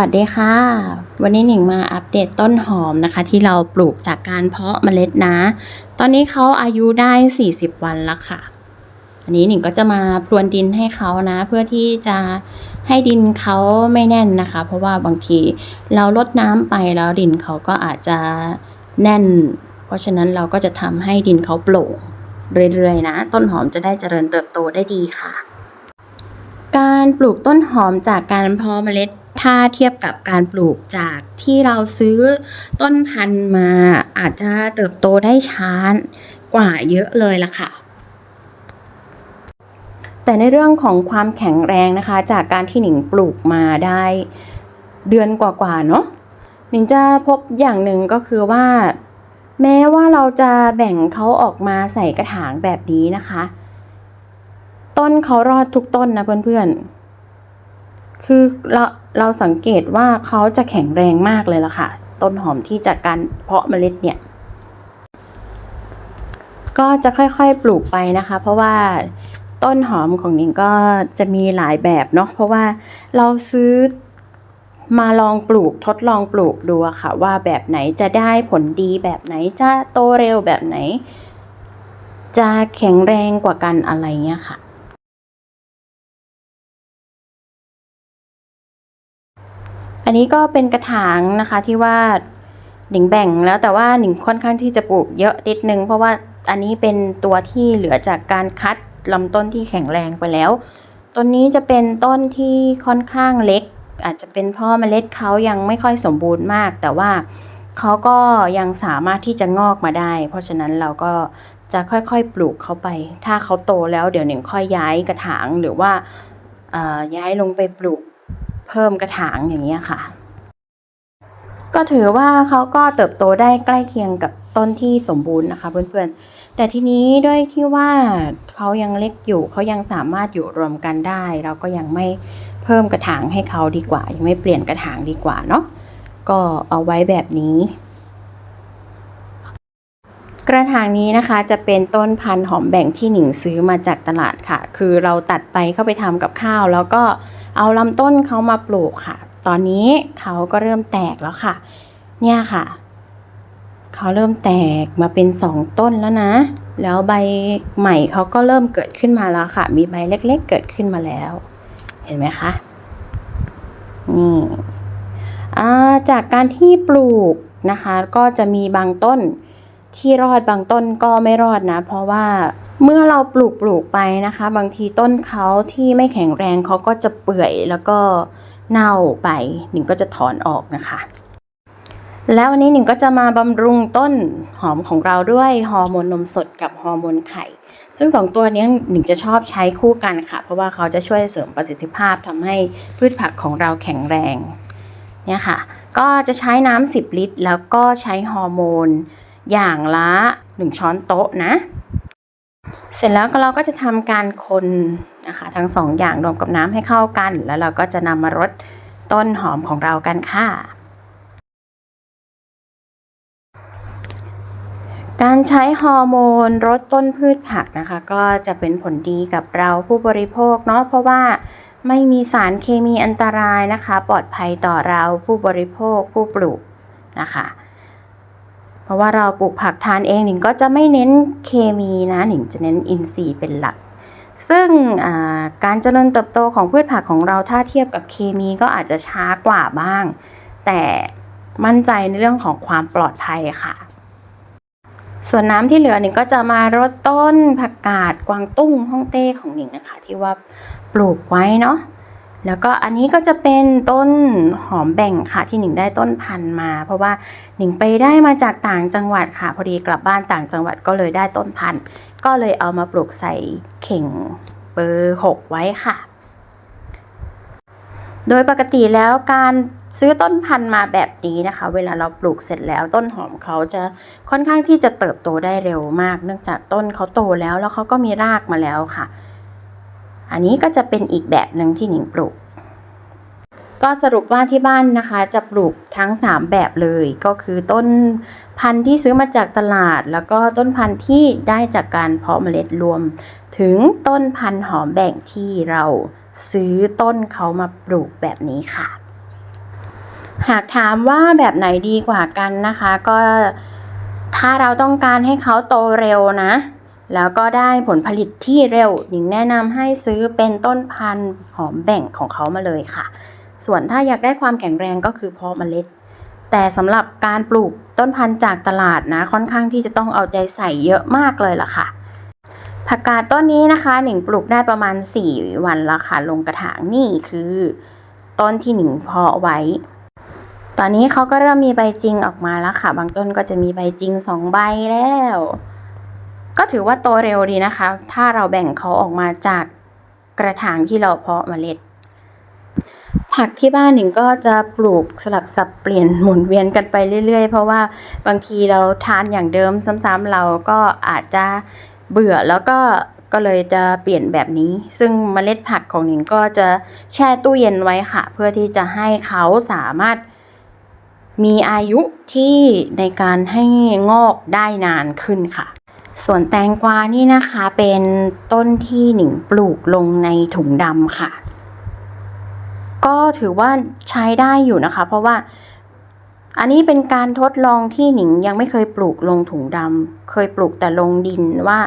วัสดีค่ะ วันนี้หนิงมาอัปเดตต้นหอมนะคะ ที่เราปลูกจากการเพาะเมล็ดนะ ตอนนี้เขาอายุได้ 40 วันแล้วค่ะ อันนี้หนิงก็จะมาพรวนดินให้เขานะ เพื่อที่จะให้ดินเขาไม่แน่นนะคะ เพราะว่าบางทีเราลดน้ำไปแล้วดินเขาก็อาจจะแน่น เพราะฉะนั้นเราก็จะทำให้ดินเขาโปร่งเรื่อยๆนะ ต้นหอมจะได้เจริญเติบโตได้ดีค่ะ การปลูกต้นหอมจากการเพาะเมล็ด ถ้าเทียบกับการปลูกจากที่เราซื้อต้นพันธุ์มาอาจจะเติบโตได้ช้ากว่าเยอะเลยล่ะค่ะแต่ในเรื่องของความแข็งแรงนะคะ จากการที่หนิงปลูกมาได้เดือนกว่าๆเนาะหนิงจะพบอย่างหนึ่งก็คือว่า แม้ว่าเราจะแบ่งเขาออกมาใส่กระถางแบบนี้นะคะ ต้นเขารอดทุกต้นนะเพื่อนๆ คือเรา เราสังเกตว่าเขาจะแข็งแรงมากเลยล่ะค่ะ ต้นหอมที่จากการเพาะเมล็ดเนี่ย ก็จะค่อยๆปลูกไปนะคะ เพราะว่าต้นหอมของนิงก็จะมีหลายแบบเนาะเพราะว่าเราซื้อมาลองปลูกทดลองปลูกดูค่ะ ว่าแบบไหนจะได้ผลดีแบบไหนจะโตเร็วแบบไหน จะแข็งแรงกว่ากันอะไรเงี้ยค่ะ อันนี้ก็เป็นกระถางนะคะที่ว่าหนิงแบ่งแล้วแต่ว่าหนิงค่อนข้างที่จะปลูกเยอะนิดนึง เพราะว่าอันนี้เป็นตัวที่เหลือจากการคัดลำต้นที่แข็งแรงไปแล้วต้นนี้จะเป็นต้นที่ค่อนข้างเล็ก อาจจะเป็นเพ่อเมล็ดเขายังไม่ค่อยสมบูรณ์มาก แต่ว่าเขาก็ยังสามารถที่จะงอกมาได้ เพราะฉะนั้นเราก็จะค่อยๆ ปลูกเขาไป ถ้าเขาโตแล้วเดี๋ยวหนึ่งค่อยย้ายกระถางหรือว่าอ่าย้ายลงไปปลูก เพิ่มกระถางอย่างเงี้ยค่ะ ก็ถือว่าเขาก็เติบโตได้ใกล้เคียงกับต้นที่สมบูรณ์นะคะเพื่อนๆ แต่ทีนี้ด้วยที่ว่าเขายังเล็กอยู่เขายังสามารถอยู่รวมกันได้ เราก็ยังไม่เพิ่มกระถางให้เขาดีกว่า ยังไม่เปลี่ยนกระถางดีกว่าเนาะก็เอาไว้แบบนี้ กระถางนี้นะคะจะเป็นต้นพันธุ์หอมแบ่งที่หนิงซื้อมาจากตลาดค่ะ คือเราตัดไปเข้าไปทำกับข้าว แล้วก็เอาลำต้นเขามาปลูกค่ะ ตอนนี้เขาก็เริ่มแตกแล้วค่ะ เนี่ยค่ะเขาเริ่มแตกมาเป็นสองต้นแล้วนะ แล้วใบใหม่เขาก็เริ่มเกิดขึ้นมาแล้วค่ะ มีใบเล็กๆ เกิดขึ้นมาแล้ว เห็นไหมคะ นี่จากการที่ปลูกนะคะ ก็จะมีบางต้น ที่รอดบางต้นก็ไม่รอดนะ เพราะว่าเมื่อเราปลูกปลูกไปนะคะ บางทีต้นเขาที่ไม่แข็งแรงเขาก็จะเปื่อยแล้วก็เน่าไปหนิงก็จะถอนออกนะคะ แล้ววันนี้หนิงก็จะมาบำรุงต้นหอมของเราด้วยฮอร์โมนนมสดกับฮอร์โมนไข่ ซึ่งสองตัวนี้หนิงจะชอบใช้คู่กันค่ะ เพราะว่าเขาจะช่วยเสริมประสิทธิภาพทำให้พืชผักของเราแข็งแรงเนี่ยค่ะ ก็จะใช้น้ำ10 ลิตร แล้วก็ใช้ฮอร์โมน อย่างละ 1 ช้อนโต๊ะนะ เสร็จแล้วก็เราก็จะทำการคนนะคะทั้งสองอย่างรวมกับน้ำให้เข้ากัน แล้วเราก็จะนำมารดต้นหอมของเรากันค่ะการใช้ฮอร์โมนรดต้นพืชผักนะคะ ก็จะเป็นผลดีกับเราผู้บริโภคเนาะเพราะว่าไม่มีสารเคมีอันตรายนะคะ ปลอดภัยต่อเราผู้บริโภคผู้ปลูกนะคะ เพราะว่าเราปลูกผักทานเองหนิงก็จะไม่เน้นเคมีนะหนิงจะเน้นอินทรีย์เป็นหลัก ซึ่งการเจริญเติบโตของพืชผักของเราถ้าเทียบกับเคมีก็อาจจะช้ากว่าบ้าง แต่มั่นใจในเรื่องของความปลอดภัยค่ะส่วนน้ำที่เหลือหนิงก็จะมารดต้นผักกาดกวางตุ้งฮ่องเต้ของหนิงนะคะ ที่ว่าปลูกไว้เนาะ แล้วก็อันนี้ก็จะเป็นต้นหอมแบ่งค่ะที่หนิงได้ต้นพันธุ์มา เพราะว่าหนิงไปได้มาจากต่างจังหวัดค่ะ พอดีกลับบ้านต่างจังหวัดก็เลยได้ต้นพันธุ์ ก็เลยเอามาปลูกใส่เข่งเบอร์หกไว้ค่ะ โดยปกติแล้วการซื้อต้นพันธุ์มาแบบนี้นะคะ เวลาเราปลูกเสร็จแล้วต้นหอมเขาจะค่อนข้างที่จะเติบโตได้เร็วมาก เนื่องจากต้นเขาโตแล้วแล้วเขาก็มีรากมาแล้วค่ะ อันนี้ก็จะเป็นอีกแบบหนึ่งที่หนิงปลูก ก็สรุปว่าที่บ้านนะคะจะปลูกทั้ง 3 แบบเลยก็คือต้นพันธุ์ที่ซื้อมาจากตลาด แล้วก็ต้นพันธุ์ที่ได้จากการเพาะเมล็ดรวม ถึงต้นพันธุ์หอมแบ่งที่เราซื้อต้นเขามาปลูกแบบนี้ค่ะ หากถามว่าแบบไหนดีกว่ากันนะคะ ก็ถ้าเราต้องการให้เขาโตเร็วนะ แล้วก็ได้ผลผลิตที่เร็วหญิงแนะนำให้ซื้อเป็นต้นพันธุ์หอมแบ่งของเขามาเลยค่ะ ส่วนถ้าอยากได้ความแข็งแรงก็คือเพาะเมล็ด แต่สำหรับการปลูกต้นพันธุ์จากตลาดนะ ค่อนข้างที่จะต้องเอาใจใส่เยอะมากเลยล่ะค่ะ ผักกาดต้นนี้นะคะหนิงปลูกได้ประมาณ 4 วันละค่ะ ลงกระถางนี่คือ ต้นที่หนิงเพาะไว้ ตอนนี้เขาก็เริ่มมีใบจริงออกมาแล้วค่ะ บางต้นก็จะมีใบจริงสองใบแล้ว ก็ถือว่าโตเร็วดีนะคะ ถ้าเราแบ่งเขาออกมาจากกระถางที่เราเพาะเมล็ด ผักที่บ้านหนิงก็จะปลูกสลับสับเปลี่ยนหมุนเวียนกันไปเรื่อย ๆ เพราะว่าบางทีเราทานอย่างเดิมซ้ำๆเราก็อาจจะเบื่อแล้วก็ก็เลยจะเปลี่ยนแบบนี้ ซึ่งเมล็ดผักของหนิงก็จะแช่ตู้เย็นไว้ค่ะ เพื่อที่จะให้เขาสามารถมีอายุที่ในการให้งอกได้นานขึ้นค่ะ ส่วนแตงกวานี่นะคะเป็นต้นที่หนิงปลูกลงในถุงดำค่ะ ก็ถือว่าใช้ได้อยู่นะคะ เพราะว่าอันนี้เป็นการทดลองที่หนิงยังไม่เคยปลูกลงถุงดำเคยปลูกแต่ลงดินว่า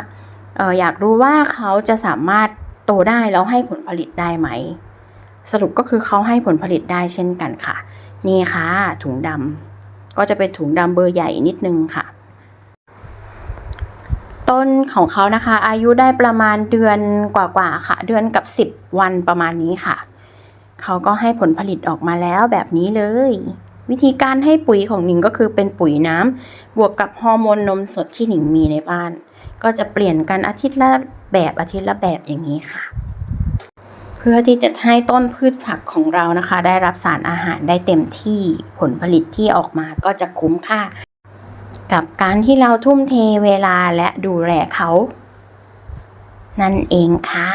เอออยากรู้ว่าเขาจะสามารถโตได้แล้วให้ผลผลิตได้ไหม สรุปก็คือเขาให้ผลผลิตได้เช่นกันค่ะ นี่ค่ะถุงดำก็จะเป็นถุงดำเบอร์ใหญ่นิดนึงค่ะ ต้นของเขานะคะ อายุได้ประมาณเดือนกว่าๆค่ะ เดือนกับ 10 วันประมาณนี้ค่ะ เขาก็ให้ผลผลิตออกมาแล้วแบบนี้เลย วิธีการให้ปุ๋ยของหนิงก็คือเป็นปุ๋ยน้ำบวกกับฮอร์โมนนมสดที่หนิงมีในบ้าน ก็จะเปลี่ยนกันอาทิตย์ละแบบอาทิตย์ละแบบอย่างนี้ค่ะ เพื่อที่จะให้ต้นพืชผักของเรานะคะ ได้รับสารอาหารได้เต็มที่ผลผลิตที่ออกมาก็จะคุ้มค่า กับการที่เราทุ่มเทเวลาและดูแลเขา นั่นเองค่ะ